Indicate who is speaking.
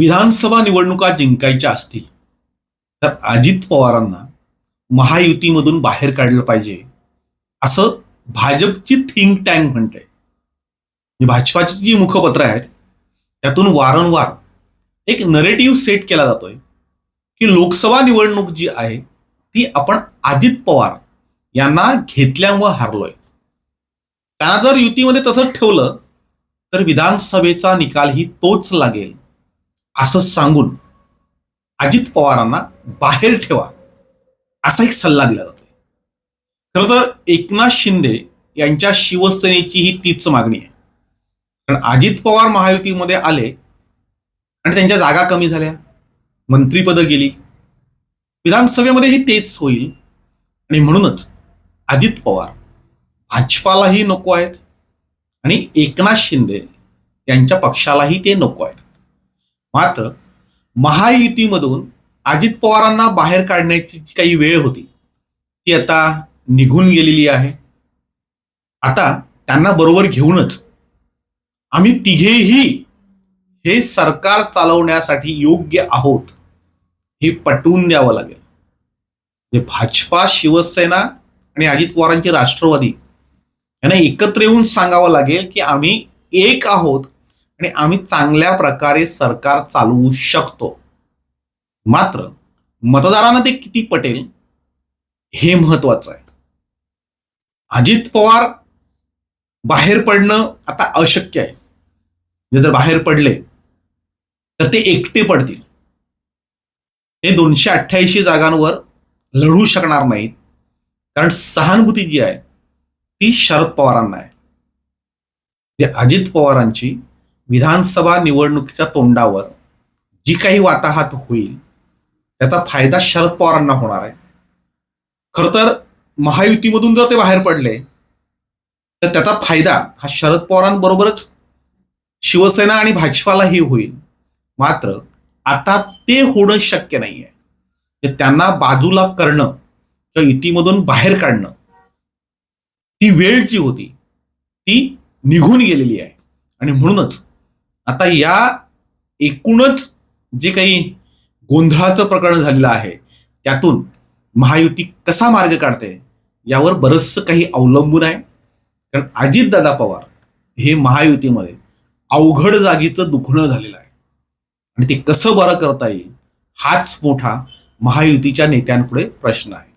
Speaker 1: विधानसभा निवडणुका जिंकायच्या असतील तर अजित पवारांना महायुतीमधून बाहेर काढलं पाहिजे असं भाजपची थिंक टँक म्हणते भाजपाची जी मुखपत्र आहेत त्यातून वारंवार एक नरेटिव्ह सेट केला जातोय की लोकसभा निवडणूक जी आहे ती आपण अजित पवार यांना घेतल्यामुळं हारलोय. त्यांना जर युतीमध्ये तसंच ठेवलं तर विधानसभेचा निकालही तोच लागेल. असं सांगून अजित पवारांना बाहेर ठेवा असा एक सल्ला दिला जातोय. खरं तर एकनाथ शिंदे यांच्या शिवसेनेची ही तीच मागणी आहे. कारण अजित पवार महायुतीमध्ये आले आणि त्यांच्या जागा कमी झाल्या मंत्रीपदं गेली विधानसभेमध्येही तेच होईल. आणि म्हणूनच अजित पवार भाजपालाही नको आहेत आणि एकनाथ शिंदे यांच्या पक्षालाही ते नको आहेत. मात्र महायुतीमधून अजित पवारांना बाहेर काढण्याची जी काही वेळ होती ती आता निघून गेलेली आहे. आता त्यांना बरोबर घेऊनच आम्ही तिघेही हे सरकार चालवण्यासाठी योग्य आहोत हे पटवून द्यावं लागेल. म्हणजे भाजपा शिवसेना आणि अजित पवारांची राष्ट्रवादी यांना एकत्र येऊन सांगावं लागेल की आम्ही एक आहोत आणि आम्ही चांगल्या प्रकारे सरकार चालवू शकतो. मात्र मतदारांना ते किती पटेल हे महत्वाचं आहे. अजित पवार बाहेर पडणं आता अशक्य आहे. जे जर बाहेर पडले तर ते एकटे पडतील. ते दोनशे अठ्ठ्याऐंशी जागांवर लढू शकणार नाहीत. कारण सहानुभूती जी आहे ती शरद पवारांना आहे. जे अजित पवारांची विधानसभा निवडणुकीच्या तोंडावर जी काही वाताहात होईल त्याचा फायदा शरद पवारांना होणार आहे. खरं तर महायुतीमधून जर ते बाहेर पडले तर त्याचा फायदा हा शरद पवारांबरोबरच शिवसेना आणि भाजपालाही होईल. मात्र आता ते होणं शक्य नाही आहे त्यांना बाजूला करणं किंवा युतीमधून बाहेर काढणं ती वेळ जी होती ती निघून गेलेली आहे. आणि म्हणूनच आता या एकूणच जे काही गोंधळाचं प्रकरण झालेलं आहे त्यातून महायुती कसा मार्ग काढते यावर बरंचसं काही अवलंबून आहे. कारण अजितदादा पवार हे महायुतीमध्ये अवघड जागीचं दुखणं झालेलं आहे. आणि ते कसं बरं करता येईल हाच मोठा महायुतीच्या नेत्यांपुढे प्रश्न आहे.